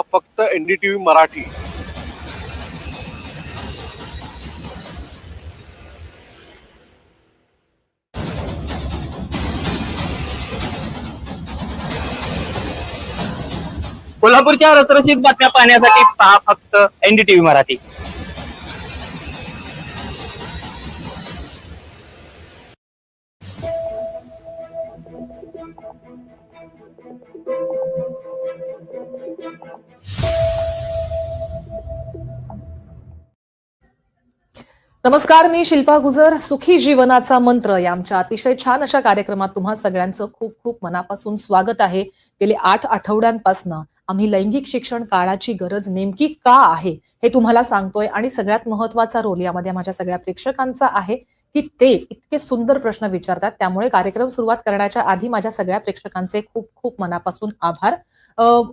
फक्त एनडीटीव्ही मराठी. कोल्हापूरच्या रसरशीत बातम्या पाहण्यासाठी पहा फक्त एनडीटीव्ही मराठी. नमस्कार मी शिल्पा गुजर. सुखी जीवनाचा मंत्र या आमच्या अतिशय छान अशा कार्यक्रमात तुम्हा सगळ्यांचं खूप खूप मनापासून स्वागत आहे. गेले आठ आठवड्यांपासून आम्ही लैंगिक शिक्षण काळाची गरज नेमकी का आहे हे तुम्हाला सांगतोय आणि सगळ्यात महत्त्वाचा रोल यामध्ये माझ्या सगळ्या प्रेक्षकांचा आहे की ते इतके सुंदर प्रश्न विचारतात. त्यामुळे कार्यक्रम सुरुवात करण्याच्या आधी माझ्या सगळ्या प्रेक्षकांचे खूप खूप मनापासून आभार.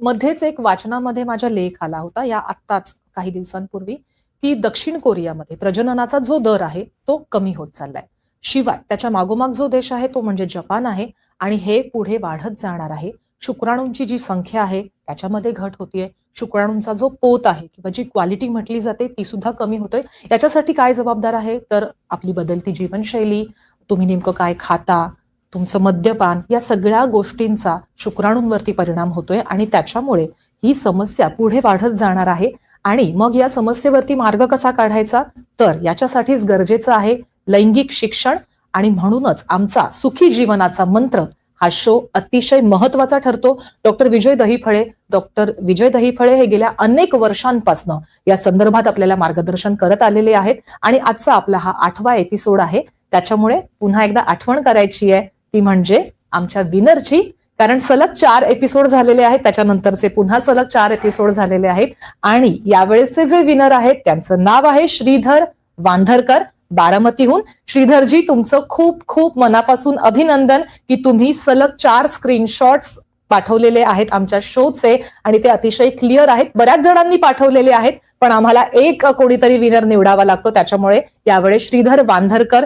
मध्येच एक वाचनामध्ये माझ्या लेख आला होता या आत्ताच काही दिवसांपूर्वी. की दक्षिण कोरियामध्ये प्रजननाचा जो दर आहे तो कमी होत चाललाय. शिवाय त्याच्या मागोमाग जो देश आहे तो म्हणजे जपान आहे आणि हे पुढे वाढत जाणार आहे. शुक्राणूंची जी संख्या आहे त्याच्यामध्ये घट होतीये. शुक्राणूंचा जो पोत आहे किंवा जी क्वालिटी म्हटली जाते ती सुद्धा कमी होतोय. याच्यासाठी काय जबाबदार आहे? तर आपली बदलती जीवनशैली तुम्ही नेमकं काय खाता तुमचं मद्यपान या सगळ्या गोष्टींचा शुक्राणूंवरती परिणाम होतोय आणि त्याच्यामुळे ही समस्या पुढे वाढत जाणार आहे. आणि मग या समस्येवरती मार्ग कसा काढायचा? तर याच्यासाठीच गरजेचं आहे लैंगिक शिक्षण आणि म्हणूनच आमचा सुखी जीवनाचा मंत्र हा शो अतिशय महत्त्वाचा ठरतो. डॉक्टर विजय दहीफळे डॉक्टर विजय दहीफळे हे गेल्या अनेक वर्षांपासून या संदर्भात आपल्याला मार्गदर्शन करत आलेले आहेत. आणि आजचा आपला हा आठवा एपिसोड आहे. त्याच्यामुळे पुन्हा एकदा आठवण करायची आहे. ती म्हणजे आमच्या विनरची कारण सलग चार एपिसोड झालेले आहेत त्याच्यानंतरचे पुन्हा सलग चार एपिसोड झालेले आहेत. आणि यावेळेसचे जे विनर आहेत त्यांचं नाव आहे श्रीधर वांधरकर बारामतीहून. श्रीधरजी तुमचं खूप खूप मनापासून अभिनंदन की तुम्ही सलग चार स्क्रीनशॉट्स पाठवलेले आहेत आमच्या शोचे आणि ते अतिशय क्लिअर आहेत. बऱ्याच जणांनी पाठवलेले आहेत पण आम्हाला एक कोणीतरी विनर निवडावा लागतो. त्याच्यामुळे यावेळेस श्रीधर वांधरकर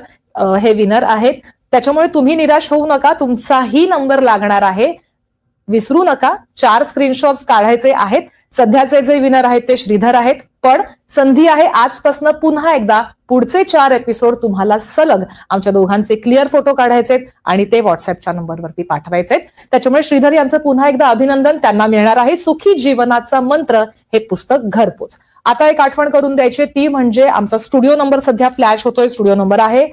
हे विनर आहेत. त्याच्यामुळे तुम्ही निराश होऊ नका तुमचाही नंबर लागणार आहे. विसरू नका चार स्क्रीनशॉट्स काढायचे आहेत. सध्याचे जे विनर आहेत ते श्रीधर आहेत. पण संधी आहे आजपासून पुन्हा एकदा पुढचे चार एपिसोड तुम्हाला सलग आमच्या दोघांचे क्लिअर फोटो काढायचे आणि ते व्हॉट्सअपच्या नंबरवरती पाठवायचे त्याच्यामुळे श्रीधर यांचं पुन्हा एकदा अभिनंदन. त्यांना मिळणार आहे सुखी जीवनाचा मंत्र हे पुस्तक घरपोच. आता एक आठवण करून द्यायची ती म्हणजे आमचा स्टुडिओ नंबर सध्या फ्लॅश होतोय. स्टुडिओ नंबर आहे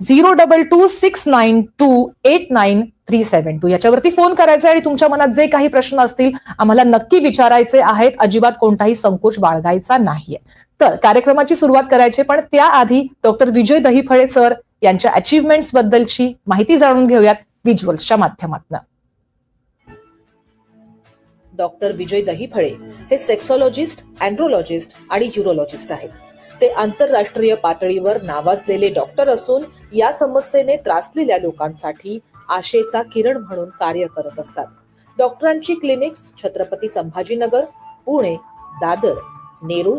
zero double two six nine two eight nine three seven two याच्यावरती फोन करायचा आणि तुमच्या मनात जे काही प्रश्न असतील आम्हाला नक्की विचारायचे आहेत. अजिबात कोणताही संकोच बाळगायचा नाहीये. तर कार्यक्रमाची सुरुवात करायची पण त्याआधी डॉक्टर विजय दहीफळे सर यांच्या अचिव्हमेंट्स बद्दलची माहिती जाणून घेऊयात व्हिज्युअल्सच्या माध्यमातून. डॉक्टर विजय दहीफळे हे सेक्सॉलॉजिस्ट अँड्रोलॉजिस्ट आणि युरोलॉजिस्ट आहेत. ते आंतरराष्ट्रीय पातळीवर नावाजलेले डॉक्टर असून या समस्येने त्रासलेल्या लोकांसाठी आशेचा किरण म्हणून कार्य करत असतात. डॉक्टरांची क्लिनिक्स छत्रपती संभाजीनगर पुणे दादर नेरूळ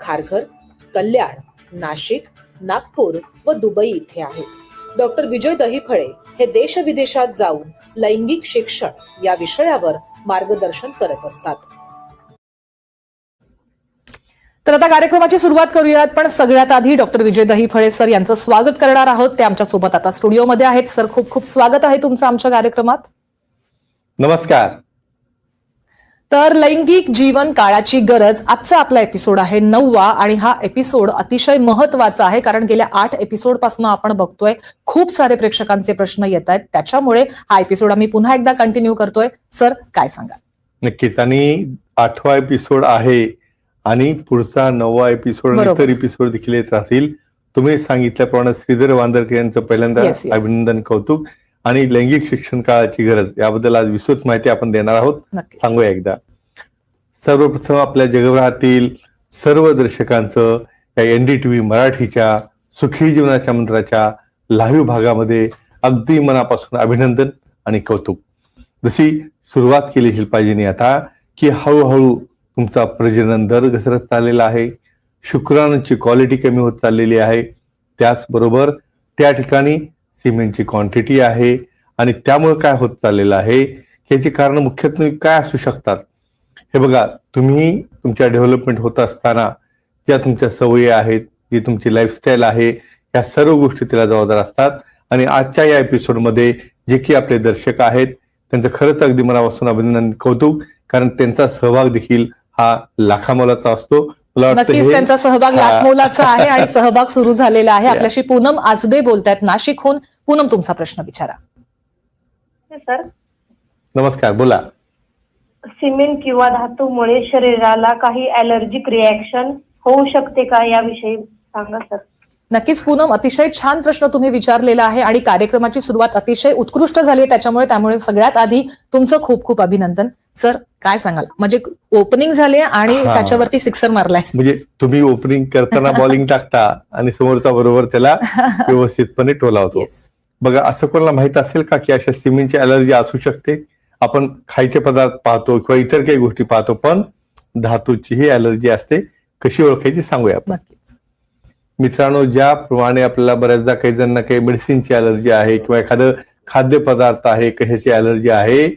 खारघर कल्याण नाशिक नागपूर व दुबई इथे आहेत. डॉक्टर विजय दहिफळे हे देशविदेशात जाऊन लैंगिक शिक्षण या विषयावर मार्गदर्शन करत असतात. तर आता कार्यक्रमाची सुरुवात करूयात पण सगळ्यात आधी डॉक्टर विजय दहीफळे सर यांचं स्वागत करणार आहोत. ते आमच्यासोबत आता स्टुडिओमध्ये आहेत. सर खूप खूप स्वागत आहे तुमचं आमच्या कार्यक्रमात. नमस्कार. तर लैंगिक जीवन काळाची गरज आजचा आपला एपिसोड आहे नववा आणि हा एपिसोड अतिशय महत्त्वाचा आहे कारण गेल्या आठ एपिसोडपासून आपण बघतोय खूप सारे प्रेक्षकांचे प्रश्न येत आहेत. त्याच्यामुळे हा एपिसोड आम्ही पुन्हा एकदा कंटिन्यू करतोय. सर काय सांगा नक्कीच. आणि आठवा एपिसोड आहे आणि पुढचा नववा एपिसोड. इतर एपिसोड देखील येत राहतील. तुम्ही सांगितल्याप्रमाणे श्रीधर वांदरकर यांचं पहिल्यांदा Yes, yes. अभिनंदन कौतुक आणि लैंगिक शिक्षण काळाची गरज याबद्दल आज विस्तृत माहिती आपण देणार आहोत. सांगूया एकदा. सर्वप्रथम आपल्या जगभरातील सर्व दर्शकांचं या एनडीटीव्ही मराठीच्या सुखी जीवनाच्या मंत्राच्या लाईव्ह भागामध्ये अगदी मनापासून अभिनंदन आणि कौतुक. जशी सुरुवात केली शिल्पाजीने आता की हळूहळू तुमचा प्रजनन दर घसरत चाललेला आहे. शुक्राणूची क्वालिटी कमी होत चाललेली आहे. त्याचबरोबर त्या ठिकाणी सिमेंटची क्वांटिटी आहे. आणि त्यामुळे काय होत चाललेलं आहे? याची कारण मुख्यत्वे काय असू शकतात? हे बघा तुम्ही तुमच्या डेव्हलपमेंट होत असताना ज्या तुमच्या सवयी आहेत जी तुमची लाईफस्टाईल आहे या सर्व गोष्टी तिला जबाबदार असतात. आणि आजच्या या एपिसोडमध्ये जे की आपले दर्शक आहेत त्यांचं खरंच अगदी मनापासून अभिनंदन कौतुक कारण त्यांचा सहभाग देखील हा लाखामोलाचा असतो. नक्कीच हे त्यांचा सहभाग हा. लाख मोलाचा आहे आणि सहभाग सुरू झालेला आहे. आपल्याशी पूनम आजबे बोलतायत. नाशिकहून पूनम तुमचा प्रश्न विचारा. सर नमस्कार बोला. सिमेंट किंवा धातूमुळे शरीराला काही ॲलर्जिक रिॲक्शन होऊ शकते का? याविषयी सांगा सर नक्कीच पूनम अतिशय छान प्रश्न तुम्ही विचारलेला आहे आणि कार्यक्रमाची सुरुवात अतिशय उत्कृष्ट झाली आहे. त्याच्यामुळे त्यामुळे सगळ्यात आधी तुमचं खूप खूप अभिनंदन. सर काय सांगाल? म्हणजे ओपनिंग झाली आणि. त्याच्यावरती सिक्सर मारलाय. म्हणजे तुम्ही ओपनिंग करताना बॉलिंग टाकता आणि समोरचा बरोबर त्याला व्यवस्थितपणे टोलावतो. बघा असं कोणाला माहीत असेल का की अशा सिमेंटची अलर्जी असू शकते? आपण खायचे पदार्थ पाहतो किंवा इतर काही गोष्टी पाहतो पण धातूची ही अलर्जी असते. कशी ओळखायची सांगूया आपण. मित्रांनो ज्याप्रमाणे आपल्याला बऱ्याचदा काही जणांना काही मेडिसिनची अलर्जी आहे किंवा एखादं खाद्यपदार्थ आहे कशाची अलर्जी आहे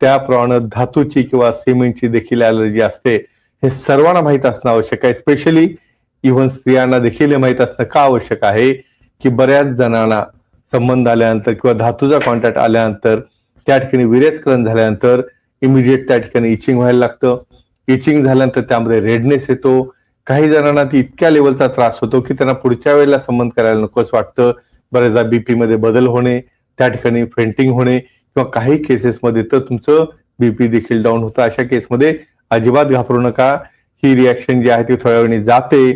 त्याप्रमाणे धातूची किंवा सिमेंटची देखील अलर्जी असते हे सर्वांना माहीत असणं आवश्यक आहे. स्पेशली इव्हन स्त्रियांना देखील हे माहीत असणं का आवश्यक आहे? की बऱ्याच जणांना संबंध आल्यानंतर किंवा धातूचा कॉन्टॅक्ट आल्यानंतर त्या ठिकाणी विरेस्करण झाल्यानंतर इमिडिएट त्या ठिकाणी इचिंग व्हायला लागतं. इचिंग झाल्यानंतर त्यामध्ये रेडनेस येतो. काही जणांना ती इतक्या लेवलचा त्रास होतो की त्यांना पुढच्या वेळेला संबंध करायला नकोच वाटतं. बऱ्याचदा बीपीमध्ये बदल होणे त्या ठिकाणी फेंटिंग होणे किंवा काही केसेसमध्ये तर तुमचं बीपी देखील डाऊन होतं. अशा केसमध्ये अजिबात घाबरू नका. ही रिॲक्शन जी आहे ती थोड्या वेळाने जाते.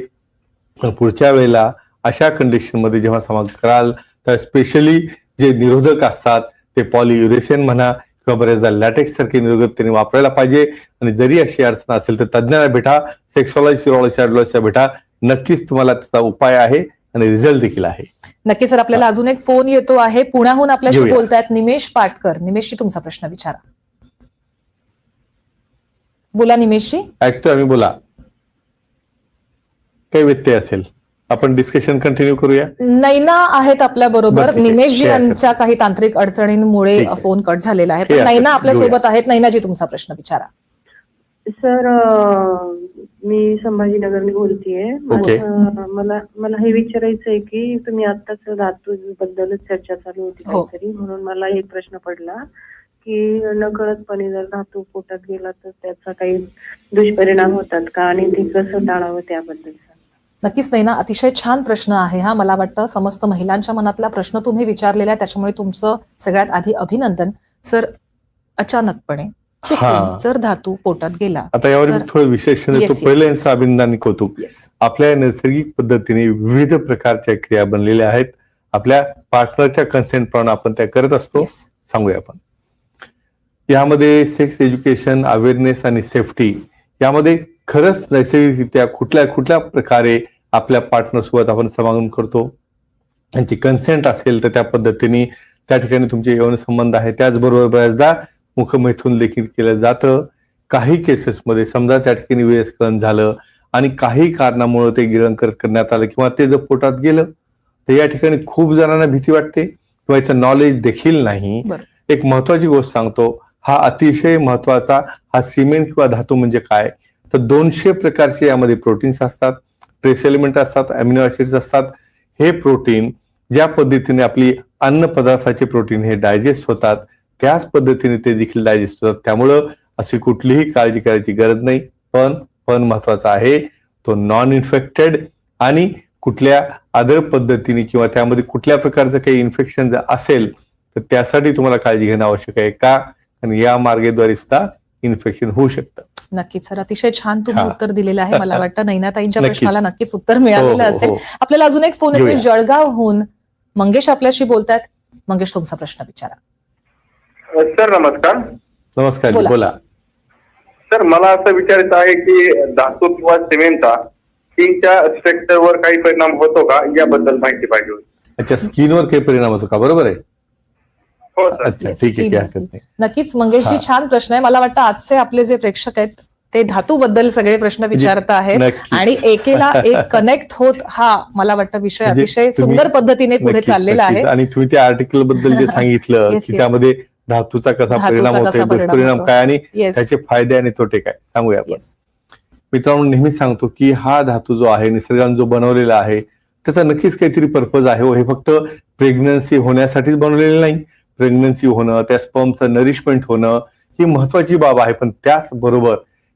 पण पुढच्या वेळेला अशा कंडिशनमध्ये जेव्हा समाज कराल तर स्पेशली जे निरोधक असतात ते पॉलियुरेसेन म्हणा किंवा बऱ्याचदा लॅटेक्स सारखे निरोधक त्यांनी वापरायला पाहिजे. आणि जरी अशी अडचण असेल तर तज्ज्ञांना भेटा सेक्सॉलॉजी सिरोलॉजी भेटा. नक्कीच तुम्हाला त्याचा उपाय आहे. आणि रिझल्ट देखील आहे नक्की सर आपल्याला अजून एक फोन येतो आहे पुण्याहून आपल्याशी घेऊया. बोलतायत निमेश पाटकर निमेशजी तुमचा प्रश्न विचारा बोला निमेशजी ऐकतोय आम्ही बोला काही व्यत्यय असेल आपण डिस्कशन कंटिन्यू करूया नैना आहेत आपल्या बरोबर बरं, ठीक आहे. निमेशजी करा. यांच्या काही तांत्रिक अडचणींमुळे ठीक आहे. फोन कट झालेला आहे पण. नैना आपल्या घेऊया. सोबत आहेत नैनाजी तुमचा प्रश्न विचारा सर अं, मी संभाजीनगरने बोलतीये ओके. माझं- मला मला हे विचारायचं आहे की तुम्ही आत्ताच धातू बद्दलच चर्चा चालू होती हो. काहीतरी म्हणून मला एक प्रश्न पडला की नकळतपणे जर धातू पोटात गेला तर त्याचा काही दुष्परिणाम होतात का आणि ते कसं टाळावं त्याबद्दल सांगा. नक्कीच नैना अतिशय छान प्रश्न आहे हा मला वाटतं समस्त महिलांच्या मनातला प्रश्न तुम्ही विचारलेला आहे त्याच्यामुळे तुमचं सगळ्यात आधी अभिनंदन सर अचानकपणे हा. जर धातू पोटात गेला आता यावर मी तर- थोडं Yes, yes, पहिलं अभिनंदन आणि कौतुक येस आपल्या नैसर्गिक पद्धतीने विविध प्रकारच्या क्रिया बनलेल्या आहेत. आपल्या पार्टनरच्या कन्सेंट प्रमाणे आपण त्या करत असतो. येस सांगूया आपण. यामध्ये सेक्स एज्युकेशन अवेअरनेस आणि सेफ्टी यामध्ये खरंच नैसर्गिकरित्या कुठल्या कुठल्या प्रकारे आपल्या पार्टनर सोबत आपण समागम करतो त्यांची कन्सेंट असेल तर त्या पद्धतीने त्या ठिकाणी तुमचे यौन संबंध आहे. त्याचबरोबर बऱ्याचदा मुखमैथून देखील केलं जातं. काही केसेसमध्ये समजा त्या ठिकाणी विरस्खलन झालं आणि काही कारणामुळे ते गिळंकर करण्यात आलं किंवा ते जर पोटात गेलं तर या ठिकाणी खूप जणांना भीती वाटते किंवा याचं नॉलेज देखील नाही. एक महत्वाची गोष्ट सांगतो हा अतिशय महत्त्वाचा हा सिमेंट किंवा धातू म्हणजे काय? तर दोनशे प्रकारचे यामध्ये प्रोटीन्स असतात ट्रेस एलिमेंट असतात अमिनो ऍसिड्स असतात. हे प्रोटीन ज्या पद्धतीने आपली अन्न पदार्थाचे प्रोटीन हे डायजेस्ट होतात त्याच पद्धतीने ते देखील डायजेस्ट होतात. त्यामुळं अशी कुठलीही काळजी करायची गरज नाही. पण पण महत्त्वाचा आहे तो नॉन इन्फेक्टेड आणि कुठल्या अदर पद्धतीने किंवा त्यामध्ये कुठल्या प्रकारचं काही इन्फेक्शन जर असेल तर त्यासाठी तुम्हाला काळजी घेणं आवश्यक आहे का? आणि या मार्गेद्वारे सुद्धा इन्फेक्शन होऊ शकतं. नक्कीच सर. अतिशय छान तुम्ही. उत्तर दिलेलं आहे. मला वाटतं नैनाताईंच्या. प्रश्नाला नक्कीच उत्तर मिळालेलं हो, असेल. हो. आपल्याला अजून एक फोन घेऊया. जळगावहून. मंगेश आपल्याशी बोलतायत. मंगेश तुमचा प्रश्न विचारा. सर नमस्कार नमस्कार जी, बोला. बोला सर मला असं विचारायचं आहे की धातू किंवा सिमेंटचा स्किनच्या स्ट्रक्चरवर काही परिणाम होतो का याबद्दल माहिती पाहिजे होती. अच्छा स्किनवर काही परिणाम होतो का बरोबर आहे हो सर अच्छा Yes, ठीक आहे skin काही हरकत नाही नक्कीच मंगेशजी. छान प्रश्न आहे मला वाटतं आजचे आपले जे प्रेक्षक आहेत ते धातू बद्दल सगळे प्रश्न विचारत आहेत नक्कीच. आणि एकेला एक कनेक्ट होत हा मला वाटतं विषय म्हणजे अतिशय तुम्ही- सुंदर पद्धतीने पुढे नक्कीच, चाललेला नक्कीच. आहे आणि तुम्ही त्या आर्टिकलबद्दल जे सांगितलं Yes, की yes. त्यामध्ये धातूचा कसा परिणाम परिणाम दुष्परिणाम होतो. काय आणि त्याचे फायदे आणि तोटे काय? सांगूया आपण. मित्रांनो नेहमी सांगतो की हा धातू जो आहे निसर्गाने जो बनवलेला आहे त्याचा नक्कीच काहीतरी पर्पज आहे हो. हे फक्त प्रेग्नन्सी होण्यासाठीच बनवलेलं नाही. प्रेग्नन्सी होणं त्या स्पर्मचं नरिशमेंट होणं ही महत्वाची बाब आहे. पण त्याचबरोबर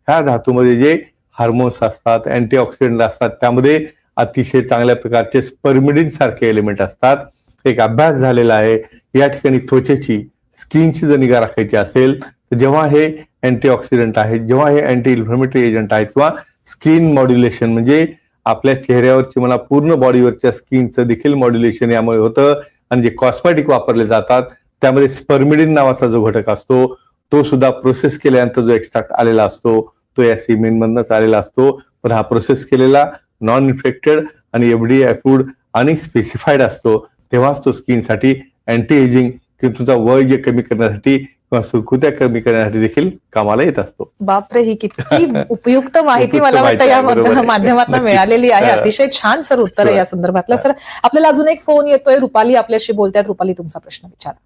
ह्या धातूमध्ये जे हार्मोन्स असतात अँटीऑक्सिडंट असतात त्यामध्ये अतिशय चांगल्या प्रकारचे स्पर्मिडिन सारखे एलिमेंट असतात. एक अभ्यास झालेला आहे. या ठिकाणी त्वचेची स्किनची जर निगा राखायची असेल तर जेव्हा हे अँटीऑक्सिडंट आहेत जेव्हा हे अँटी इन्फ्लमेटरी एजंट आहेत किंवा स्किन मॉड्युलेशन म्हणजे आपल्या चेहऱ्यावरची मला पूर्ण बॉडीवरच्या स्किनचं देखील मॉड्युलेशन यामुळे होतं. आणि जे कॉस्मॅटिक वापरले जातात त्यामध्ये स्पर्मिडिन नावाचा जो घटक असतो तो सुद्धा प्रोसेस केल्यानंतर जो एक्स्ट्रॅक्ट आलेला असतो तो या सिमेंटमधनच आलेला असतो. पण हा प्रोसेस केलेला नॉन इन्फेक्टेड आणि एफडीए अप्रूव्ड आणि स्पेसिफाईड असतो. तेव्हाच तो स्किनसाठी अँटी एजिंग किंवा तुझा वय कमी करण्यासाठी किंवा सुरकुत्या कमी करण्यासाठी देखील कामाला येत असतो बापरे ही किती उपयुक्त माहिती मला वाटतं माहिती या. माध्यमातून. मिळालेली आहे हा. अतिशय छान सर उत्तर आहे. या संदर्भातलं सर आपल्याला अजून एक फोन येतोय रुपाली आपल्याशी बोलतायत रुपाली तुमचा प्रश्न विचारा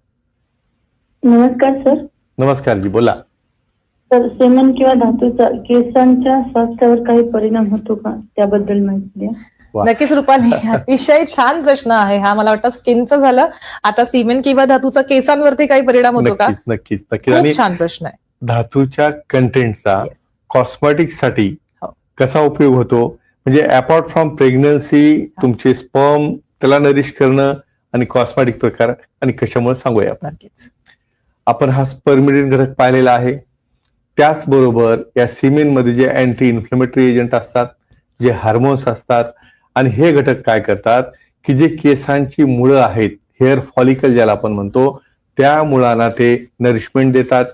नमस्कार सर नमस्कार जी बोला तर सेमन किंवा धातूचा केसांच्या स्वास्थ्यावर काही परिणाम होतो का त्याबद्दल माहिती द्या. नक्कीच रुपाली अतिशय छान प्रश्न आहे. हा मला वाटतं स्किनचं झालं. आता सिमेंट किंवा धातूचा केसांवरती काही परिणाम होतो का? नक्कीच नक्कीच छान प्रश्न आहे. धातूच्या कंटेंटचा. कॉस्मेटिकसाठी. कसा उपयोग होतो? म्हणजे अपार्ट फ्रॉम प्रेग्नन्सी तुमचे स्पर्म त्याला नरिश करणं आणि कॉस्मेटिक प्रकार आणि कशामुळे सांगूया आपण. नक्कीच. आपण हा स्पर्मिडिन घटक पाहिलेला आहे. त्याचबरोबर या सिमेनमध्ये जे अँटी इन्फ्लेमेटरी एजंट असतात जे हार्मोन्स असतात आणि हे घटक काय करतात की जे केसांची मुळं आहेत हेअर फॉलिकल ज्याला आपण म्हणतो त्या मुळांना ते नरिशमेंट देतात.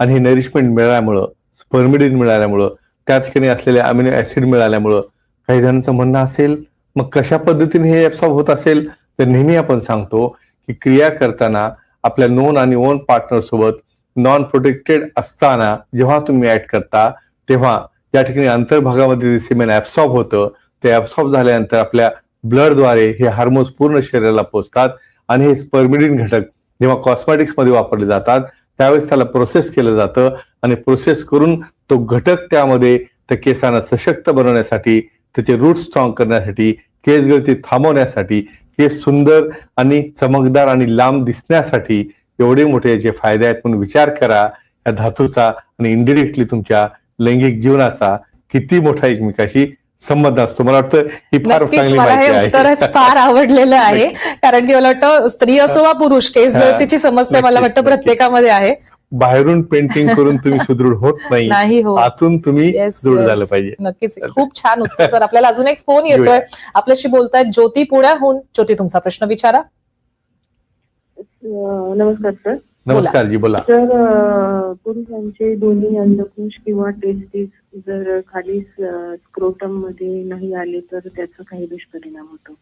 आणि हे नरिशमेंट मिळाल्यामुळं स्पर्मिडिन मिळाल्यामुळं त्या ठिकाणी असलेले अमिनो ऍसिड मिळाल्यामुळं काही जणांचं म्हणणं असेल मग कशा पद्धतीने हे ऍब्सॉर्ब होत असेल? तर नेहमी आपण सांगतो की क्रिया करताना आपल्या नोन आणि ओन पार्टनर सोबत नॉन प्रोटेक्टेड असताना जेव्हा तुम्ही ऍड करता तेव्हा या ठिकाणी अंतर्भागामध्ये सिमेंट ऍब्सॉर्ब होतं ते ॲब्सॉर्ब झाल्यानंतर आपल्या ब्लडद्वारे हे हार्मोन्स पूर्ण शरीराला पोचतात आणि हे स्पर्मिडिन घटक जेव्हा कॉस्मॅटिक्समध्ये वापरले जातात त्यावेळेस त्याला प्रोसेस केलं जातं आणि प्रोसेस करून तो घटक त्यामध्ये त्या केसांना सशक्त बनवण्यासाठी त्याचे रूट स्ट्रॉंग करण्यासाठी केस गळती थांबवण्यासाठी केस सुंदर आणि चमकदार आणि लांब दिसण्यासाठी एवढे मोठे जे फायदे आहेत म्हणून विचार करा. या धातूचा आणि इनडिरेक्टली तुमच्या लैंगिक जीवनाचा किती मोठा एकमेकाशी संबंध असतो. मला वाटतं ही फार चांगली मला हे उत्तरच फार आवडलेलं आहे. कारण की मला वाटतं स्त्री असो वा पुरुष केस. गळतीची समस्या मला वाटतं. प्रत्येकामध्ये आहे. बाहेरून पेंटिंग करून तुम्ही सुदृढ होत नाही. नाही हो. आतून तुम्ही दृढ. झालं पाहिजे. नक्कीच. खूप छान उत्तर. तर आपल्याला अजून एक फोन येतोय आपल्याशी बोलतायत ज्योती पुण्याहून. ज्योती तुमचा प्रश्न विचारा. नमस्कार सर नमस्कार जी बोला. तर पुरुषांचे दोन्ही अंडकोश किंवा टेस्टिस जर खाली स्क्रोटममध्ये नाही आले तर त्याचा काही दुष्परिणाम होतो.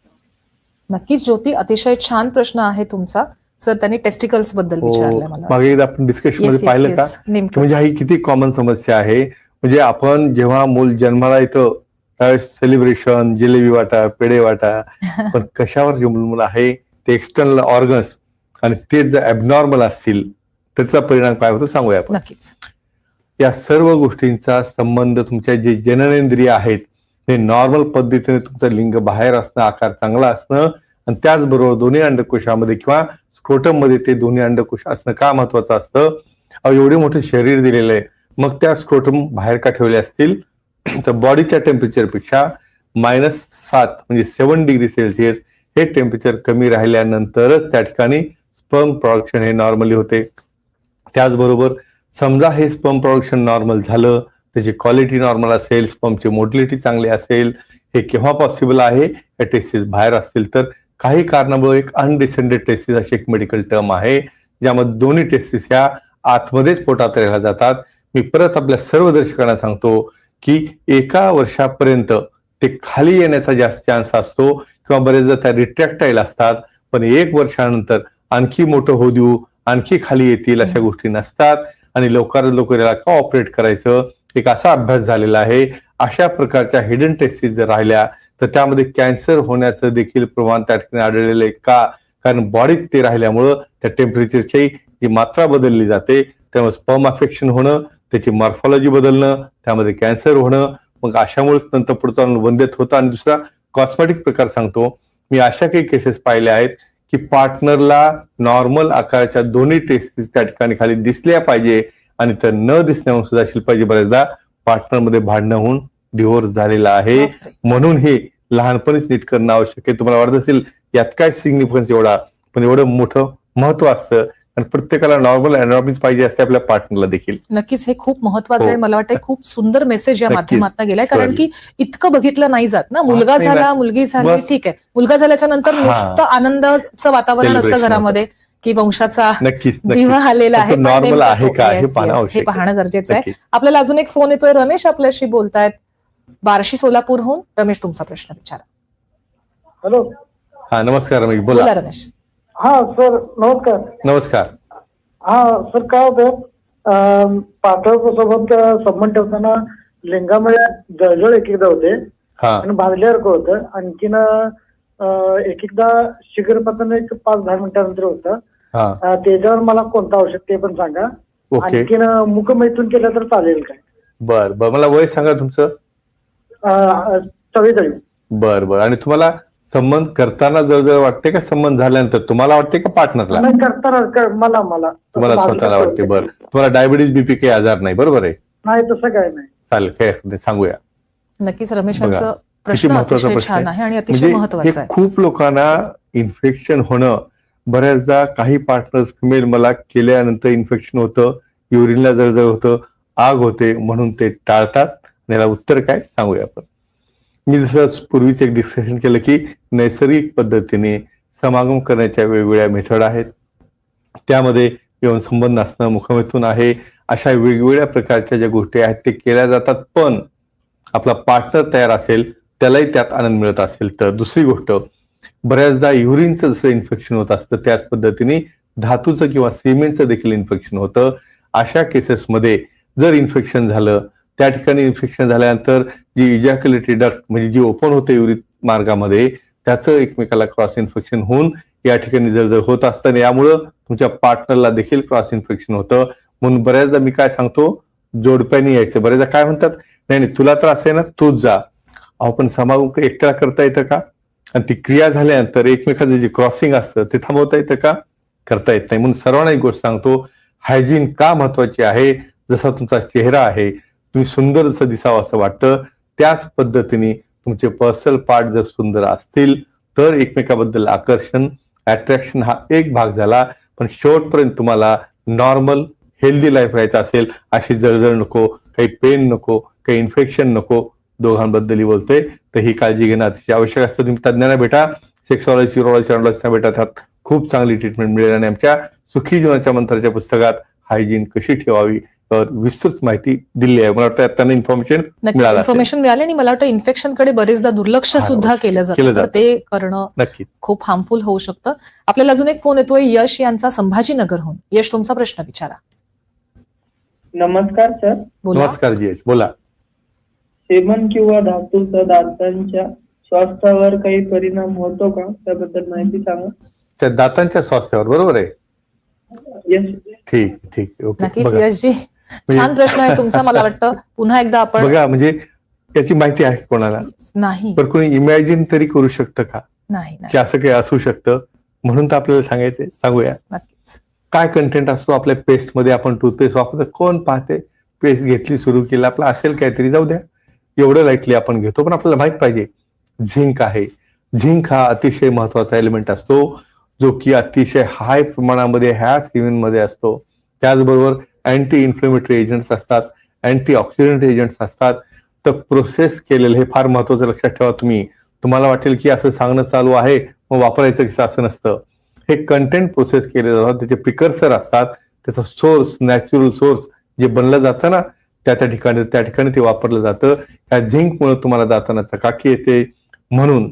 नक्कीच ज्योती अतिशय छान प्रश्न आहे तुमचा. सर त्यांनी टेस्टिकल्सबद्दल हो, विचारलंय मला. मागे एकदा आपण डिस्कशनमध्ये पाहिलं का. म्हणजे ही किती कॉमन समस्या आहे? म्हणजे आपण जेव्हा मूल जन्माला येतं त्यावेळेस सेलिब्रेशन जिलेबी वाटा पेढे वाटा पण कशावर जे मूल आहे? ते एक्सटर्नल ऑर्गन्स आणि ते जर ॲबनॉर्मल असतील त्याचा परिणाम काय होतो सांगूया आपण. नक्कीच. या सर्व गोष्टींचा संबंध तुमच्या जे जननेंद्रिय आहेत ते नॉर्मल पद्धतीने तुमचं लिंग बाहेर असणं आकार चांगला असणं आणि त्याचबरोबर दोन्ही अंडकोशामध्ये किंवा स्क्रोटममध्ये ते दोन्ही अंडकोश असणं का महत्वाचं असतं? एवढे मोठे शरीर दिलेलं आहे. मग त्या स्क्रोटम बाहेर का ठेवले असतील? तर बॉडीच्या टेम्परेचरपेक्षा मायनस सात म्हणजे सेवन डिग्री सेल्सिअस हे टेम्परेचर कमी राहिल्यानंतरच त्या ठिकाणी स्पर्म प्रोडक्शन हे नॉर्मली होते. त्याचबरोबर समजा हे स्पर्म प्रोडक्शन नॉर्मल झालं त्याची क्वालिटी नॉर्मल असेल स्पर्मची मोटिलिटी चांगली असेल हे केव्हा पॉसिबल आहे? या टेस्टिस बाहेर असतील. तर काही कारणामुळे एक अनडिसेंडेड टेस्टिस अशी एक मेडिकल टर्म आहे ज्यामध्ये दोन्ही टेस्टिस ह्या आतमध्येच पोटात राहिल्या जातात. मी परत आपल्या सर्व दर्शकांना सांगतो की एका वर्षापर्यंत ते खाली येण्याचा जास्त चान्स असतो किंवा बरेचदा त्या रिट्रॅक्टाईल असतात. पण एक वर्षानंतर आणखी मोठं होऊ देऊ आणखी खाली येतील अशा गोष्टी नसतात. आणि लवकरात लवकर याला का ऑपरेट करायचं? एक असा अभ्यास झालेला आहे. अशा प्रकारच्या हिडन टेस्टिस जर राहिल्या तर त्यामध्ये कॅन्सर होण्याचं देखील प्रमाण त्या ठिकाणी आढळलेलं आहे का? कारण बॉडीत ते राहिल्यामुळं त्या टेम्परेचरची जी मात्रा बदलली जाते त्यामुळे स्पर्म अफेक्शन होणं त्याची मॉर्फॉलॉजी बदलणं त्यामध्ये कॅन्सर होणं मग अशामुळेच नंतर पुढचा वंदेत होतं. आणि दुसरा कॉस्मेटिक प्रकार सांगतो. मी अशा काही केसेस पाहिल्या आहेत की पार्टनरला नॉर्मल आकाराच्या दोन्ही टेस्टिस त्या ठिकाणी खाली दिसल्या पाहिजे आणि तर न दिसण्याहून सुद्धा शिल्पाची बऱ्याचदा पार्टनरमध्ये भांडणं होऊन डिव्होर्स झालेला आहे. म्हणून हे लहानपणीच नीट करणं आवश्यक आहे. तुम्हाला वाटत असेल यात काय सिग्निफिकन्स एवढा? पण एवढं मोठं महत्त्व असतं. आणि प्रत्येकाला नॉर्मल अनॉर्मिस पाहिजे असते आपल्या पार्टनरला देखील नक्कीच हे खूप महत्वाचं आहे हो. आणि मला वाटतं खूप सुंदर मेसेज या. माध्यमातून गेलाय कारण. की इतकं बघितलं नाही जात ना मुलगा झाला. मुलगी झाली. ठीक आहे मुलगा झाल्याच्यानंतर. नुसतं आनंदाचं वातावरण असतं घरामध्ये की वंशाचा दिवा नक्कीच आलेला आहे नेमका आहे का हे पाहणं आहे. गरजेचं आहे. आपल्याला अजून एक फोन येतोय रमेश आपल्याशी बोलतायत बार्शी सोलापूरहून रमेश तुमचा प्रश्न विचारा हॅलो हा नमस्कार रमेश बोला रमेश हा सर नमस्कार. नमस्कार. हा सर काय होतं पाठव सोबत संबंध ठेवताना लिंगामध्ये जळजळ एक एकदा होते हा. आणि भाजल्यासारखं होतं. आणखीन एक एकदा शिखर पतन एक पाच दहा मिनिटानंतर होतं. हा. त्याच्यावर मला कोणतं औषध ते पण सांगा. आणखीन मुखमैथून केलं तर चालेल काय? बर बर. मला वय सांगा तुमचं. चव्वेचाळीस. बर बर. आणि तुम्हाला संबंध करताना जवळजवळ वाटते का संबंध झाल्यानंतर? तुम्हाला वाटते का पार्टनरला नाही करताना मला मला. तुम्हाला स्वतःला वाटते. बर. तुम्हाला डायबिटीज बीपी काही आजार नाही बरोबर आहे? नाही तसं काय नाही. चालेल काय हरकत नाही, सांगूया. नक्कीच रमेश बघा, यांचं किती प्रश्न महत्त्वाचा अतिशय प्रश्न छान आहे. आहे आणि अतिशय म्हणजे महत्वाचं हे आहे. खूप लोकांना इन्फेक्शन होणं बऱ्याचदा काही पार्टनर्स फिमेल मला केल्यानंतर इन्फेक्शन होतं युरिनला जळजळ होतं आग होते म्हणून ते टाळतात. आणि याला उत्तर काय? सांगूया आपण. मी जसं पूर्वीच एक डिस्कशन केलं की नैसर्गिक पद्धतीने समागम करण्याच्या वेगवेगळ्या मेथड आहेत. त्यामध्ये येऊन संबंध असणं मुखमेतून आहे. अशा वेगवेगळ्या प्रकारच्या ज्या गोष्टी आहेत ते केल्या जातात. पण आपला पार्टनर तयार असेल त्यालाही त्यात आनंद मिळत असेल. तर दुसरी गोष्ट बऱ्याचदा युरिनचं जसं इन्फेक्शन होत असतं त्याच पद्धतीने धातूचं किंवा सिमेंटचं देखील इन्फेक्शन होतं. अशा केसेसमध्ये जर इन्फेक्शन झालं त्या ठिकाणी इन्फेक्शन झाल्यानंतर जी इजॅक्युलेटरी डक्ट म्हणजे जी ओपन होते युरिन मार्गामध्ये त्याचं एकमेकाला क्रॉस इन्फेक्शन होऊन या ठिकाणी जर जर होत असताना यामुळं तुमच्या पार्टनरला देखील क्रॉस इन्फेक्शन होतं. म्हणून बऱ्याचदा मी काय सांगतो जोडप्याने यायचं. बऱ्याचदा काय म्हणतात नाही नाही तुला त्रास आहे ना तूच जा. अहो पण समागम एकट्याला करता येतं का? आणि ती क्रिया झाल्यानंतर एकमेकाचं जे क्रॉसिंग असतं ते थांबवता येतं का? करता येत नाही. म्हणून सर्वांना एक गोष्ट सांगतो हायजीन का महत्वाची आहे? जसा तुमचा चेहरा आहे तुम्ही सुंदर जसं दिसावं असं वाटतं त्याच पद्धतीने तुमचे पर्सनल पार्ट जर सुंदर असतील तर एकमेकाबद्दल आकर्षण अट्रॅक्शन हा एक भाग झाला. पण शेवटपर्यंत तुम्हाला नॉर्मल हेल्दी लाईफ राहायचं असेल अशी जळजळ नको काही पेन नको काही इन्फेक्शन नको दोघांबद्दलही बोलतोय. तर ही काळजी घेणं अतिशय आवश्यक असतं. तुम्ही तज्ञांना भेटा सेक्सॉलॉजी युरोलॉजी अँडॉलॉजीना भेटा त्यात खूप चांगली ट्रीटमेंट मिळेल. आणि आमच्या सुखी जीवनाच्या मंत्राच्या पुस्तकात हायजीन कशी ठेवावी विस्तृत माहिती दिली आहे. मला वाटतं त्यांना इन्फॉर्मेशन नक्की. मिळालं. इन्फॉर्मेशन मिळाली आणि मला वाटतं इन्फेक्शनकडे बरेचदा दुर्लक्ष सुद्धा. केलं जातं. तर. ते करणं नक्कीच. खूप हार्मफुल होऊ शकतं. आपल्याला अजून एक फोन येतोय यश यांचा संभाजीनगरहून. यश तुमचा प्रश्न विचारा. नमस्कार सर. नमस्कार जी बोला. सेवन किंवा धातूचा दातांच्या स्वास्थ्यावर काही परिणाम होतो का? त्याबद्दल माहिती सांगा. त्या दातांच्या स्वास्थ्यावर बरोबर आहे? ठीक ठीक. ओके. नक्कीच यशजी. छान प्रश्न आहे तुमचा मला वाटतं. पुन्हा एकदा आपण बघा म्हणजे याची माहिती आहे कोणाला? नाही. पण कोणी इमॅजिन तरी करू शकतं का? नाही की असं काही असू शकतं? म्हणून तर आपल्याला सांगायचंय सांगूया. काय कंटेंट असतो आपल्या पेस्टमध्ये? आपण टूथपेस्ट वापरतो. कोण पाहते? पेस्ट घेतली सुरू केली. आपलं असेल काहीतरी जाऊ द्या. एवढं लाईटली आपण घेतो. पण आपल्याला माहीत पाहिजे झिंक आहे. झिंक हा अतिशय महत्त्वाचा एलिमेंट असतो. जो की अतिशय हाय प्रमाणामध्ये ह्या सिमेंटमध्ये असतो. त्याचबरोबर अँटी इन्फ्लेमेटरी एजंट्स असतात अँटी ऑक्सिडंट एजंट्स असतात. तर प्रोसेस केलेलं हे फार महत्वाचं लक्षात ठेवा तुम्ही. तुम्हाला वाटेल की असं सांगणं चालू आहे मग वापरायचं की असं नसतं. हे कंटेंट प्रोसेस केले जातात त्याचे प्रिकर्सर असतात. त्याचा सोर्स नॅचरल सोर्स जे बनलं जातं ना त्या त्या ठिकाणी त्या ठिकाणी ते वापरलं जातं. ह्या झिंकमुळे तुम्हाला जाताना चकाकी येते. म्हणून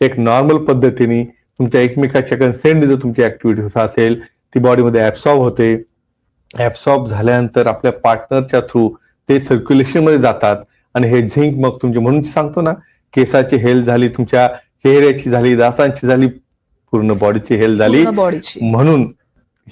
एक नॉर्मल पद्धतीने तुमच्या एकमेकाच्या कन्सेंट जर तुमची ऍक्टिव्हिटी असेल ती बॉडीमध्ये ऍब्सॉर्ब होते. ऍब्सॉर्ब झाल्यानंतर आपल्या पार्टनरच्या थ्रू ते सर्क्युलेशनमध्ये जातात. आणि हे झिंक मग तुमचे म्हणून सांगतो ना केसाची हेल्थ झाली तुमच्या चेहऱ्याची झाली दातांची झाली पूर्ण बॉडीची हेल्थ झाली. म्हणून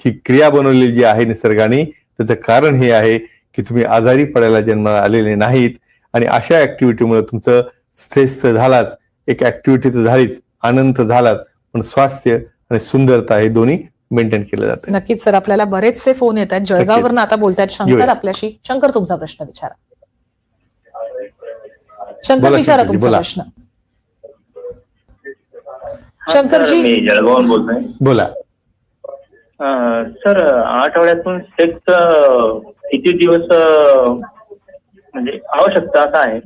ही क्रिया बनवलेली जी आहे निसर्गाने त्याचं कारण हे आहे की तुम्ही आजारी पडायला जन्माला आलेले नाहीत. आणि अशा ऍक्टिव्हिटीमुळे तुमचं स्ट्रेस तर झालाच एक ऍक्टिव्हिटी तर झालीच आनंद झालाच पण स्वास्थ्य आणि सुंदरता हे दोन्ही मेंटेन केलं जातं नक्कीच सर आपल्याला बरेचसे फोन येत आहेत. जळगाववरनं आता बोलतायत शंकर. आपल्याशी शंकर तुमचा प्रश्न विचारा. शंकर बोला, विचारा तुमचा बोला. प्रश्न. शंकरजी. जळगावून बोलतोय. बोला. सर आठवड्यातून सेक्स किती दिवस म्हणजे आवश्यकता काय आहे?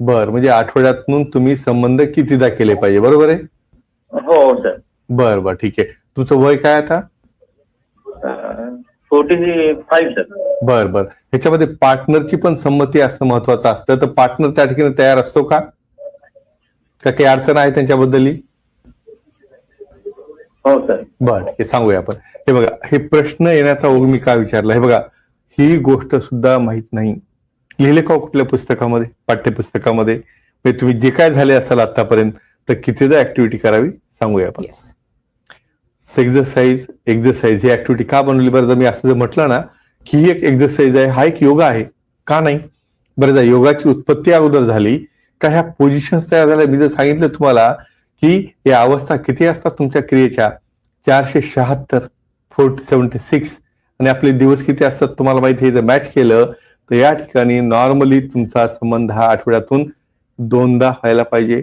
बर म्हणजे आठवड्यातून तुम्ही संबंध कितीदा केले पाहिजे? बरोबर आहे? हो हो सर. बर बर ठीक आहे. तुमचं वय काय आता? फोर्टी फाईव्ह सर बर बर. ह्याच्यामध्ये पार्टनरची पण संमती असणं महत्वाचं असतं. तर पार्टनर त्या ठिकाणी तयार असतो का? का काही अडचण आहे त्यांच्याबद्दल हो सर बर हे सांगूया आपण. हे बघा हे प्रश्न येण्याचा ओघ मी का विचारला? हे बघा ही गोष्ट सुद्धा माहीत नाही. लिहिले का हो कुठल्या पुस्तकामध्ये पाठ्यपुस्तकामध्ये? म्हणजे तुम्ही जे काय झाले असाल आतापर्यंत तर कितीदा ऍक्टिव्हिटी करावी? सांगूया आपण. येस एक्झरसाइज एक्झरसाइज ही ऍक्टिव्हिटी का बनवली? बरं जर मी असं जर म्हटलं ना की ही एक एक्झरसाइज आहे हा एक योगा आहे. का नाही? बरं जा योगाची उत्पत्ती अगोदर झाली का ह्या पोझिशन्स तयार झाल्या? मी जर सांगितलं तुम्हाला की या अवस्था किती असतात तुमच्या क्रियेच्या? चारशे शहात्तर फोर्टी सेवन्टी सिक्स आणि आपले दिवस किती असतात? तुम्हाला माहिती आहे जर मॅच केलं तर या ठिकाणी नॉर्मली तुमचा संबंध हा आठवड्यातून दोनदा व्हायला पाहिजे.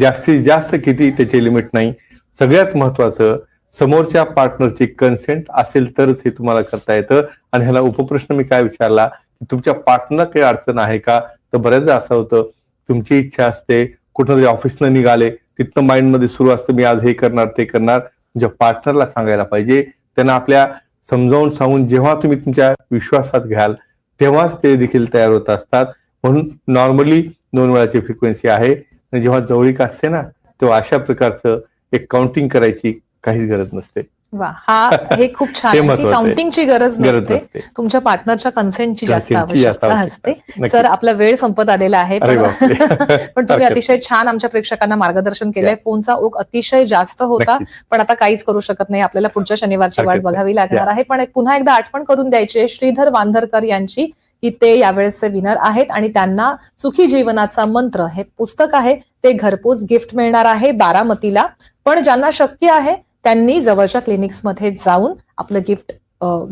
जास्तीत जास्त किती? त्याचे लिमिट नाही. सगळ्यात महत्वाचं समोरच्या पार्टनरची कन्सेंट असेल तरच हे तुम्हाला करता येतं. आणि ह्याला उपप्रश्न मी काय विचारला की तुमच्या पार्टनर काही अडचण आहे का? तर बऱ्याचदा असं होतं तुमची इच्छा असते कुठं तरी ऑफिसनं निघाले तिथनं माइंडमध्ये सुरू असतं मी आज हे करणार ते करणार. तुमच्या पार्टनरला सांगायला पाहिजे. त्यांना आपल्या समजावून सांगून जेव्हा तुम्ही तुमच्या विश्वासात घ्याल तेव्हाच ते देखील तयार होत असतात. म्हणून नॉर्मली दोन वेळाची फ्रिक्वेन्सी आहे. आणि जेव्हा जवळीक असते ना तेव्हा अशा प्रकारचं एक काउंटिंग करायची काहीच गरज नसते. वा हा हे खूप छान. काउंटिंगची गरज नसते. तुमच्या पार्टनरच्या कन्सेंटची जास्त आवश्यकता असते. सर आपला वेळ संपत आलेला आहे पण तुम्ही अतिशय छान आमच्या प्रेक्षकांना मार्गदर्शन केलंय. फोनचा ओघ अतिशय जास्त होता. पण आता काहीच करू शकत नाही. आपल्याला पुढच्या शनिवारची वाट. बघावी लागणार. आहे. पण पुन्हा एकदा आठवण करून द्यायची श्रीधर वांधरकर यांची की ते यावेळेसचे विनर आहेत आणि त्यांना सुखी जीवनाचा मंत्र हे पुस्तक आहे. ते घरपोच गिफ्ट मिळणार आहे बारामतीला. पण ज्यांना शक्य आहे त्यांनी जवळच्या क्लिनिक्समध्ये जाऊन आपलं गिफ्ट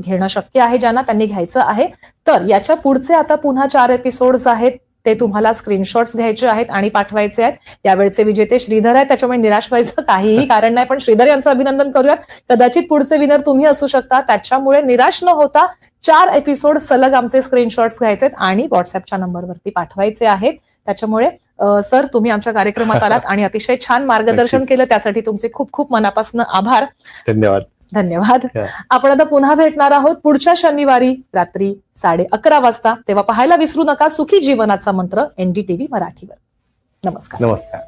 घेणं शक्य आहे ज्यांना त्यांनी घ्यायचं आहे. तर याच्या पुढचे आता पुन्हा चार एपिसोड्स आहेत. ते तुम्हाला स्क्रीनशॉट्स घ्यायचे आहेत आणि पाठवायचे आहेत. यावेळचे विजेते श्रीधर आहेत त्याच्यामुळे निराश व्हायचं काहीही कारण नाही. पण श्रीधर यांचं अभिनंदन करूयात. कदाचित पुढचे विनर तुम्ही असू शकता. त्याच्यामुळे निराश न होता चार एपिसोड सलग आमचे स्क्रीनशॉट्स घ्यायचे आहेत आणि व्हॉट्सअपच्या नंबरवरती पाठवायचे आहेत. त्याच्यामुळे सर तुम्ही आमच्या कार्यक्रमात आलात आणि अतिशय छान मार्गदर्शन. केलं. त्यासाठी तुमचे खूप खूप मनापासून आभार. धन्यवाद. धन्यवाद. आपण आता पुन्हा भेटणार आहोत पुढच्या शनिवारी रात्री साडे अकरा वाजता. तेव्हा पाहायला विसरू नका सुखी जीवनाचा मंत्र एनडीटीव्ही मराठीवर. नमस्कार. नमस्कार.